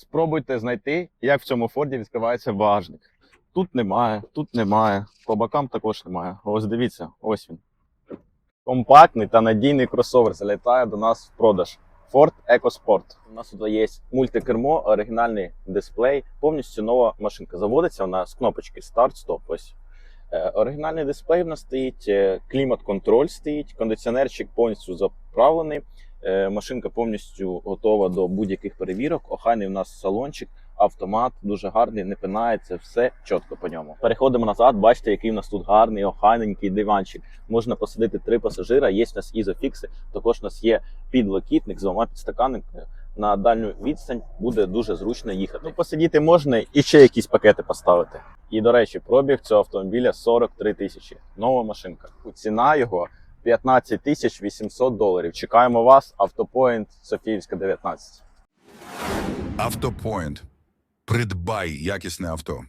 Спробуйте знайти, як в цьому Форді відкривається багажник. Тут немає, тут немає, по бокам також немає. Ось дивіться, ось він. Компактний та надійний кросовер залітає до нас в продаж. Ford EcoSport. У нас тут є мультикермо, оригінальний дисплей, повністю нова машинка. Заводиться вона з кнопочки старт-стоп. Ось. Е, Оригінальний дисплей в нас стоїть, е, клімат-контроль стоїть, кондиціонерчик повністю заправлений. Е, Машинка повністю готова до будь-яких перевірок. Охайний в нас салончик, автомат дуже гарний, не пинається, все чітко по ньому. Переходимо назад. Бачите, який у нас тут гарний, охайненький диванчик. Можна посадити три пасажира. Є у нас ізофікси. Також у нас є підлокітник з двома підстаканниками. На дальню відстань буде дуже зручно їхати. Ну, посидіти можна і ще якісь пакети поставити. І до речі, пробіг цього автомобіля 43 тисячі. Нова машинка. Ціна його 15 тисяч 800 доларів. Чекаємо вас. Автопоінт Софіївська 19. Автопоінт. Придбай якісне авто.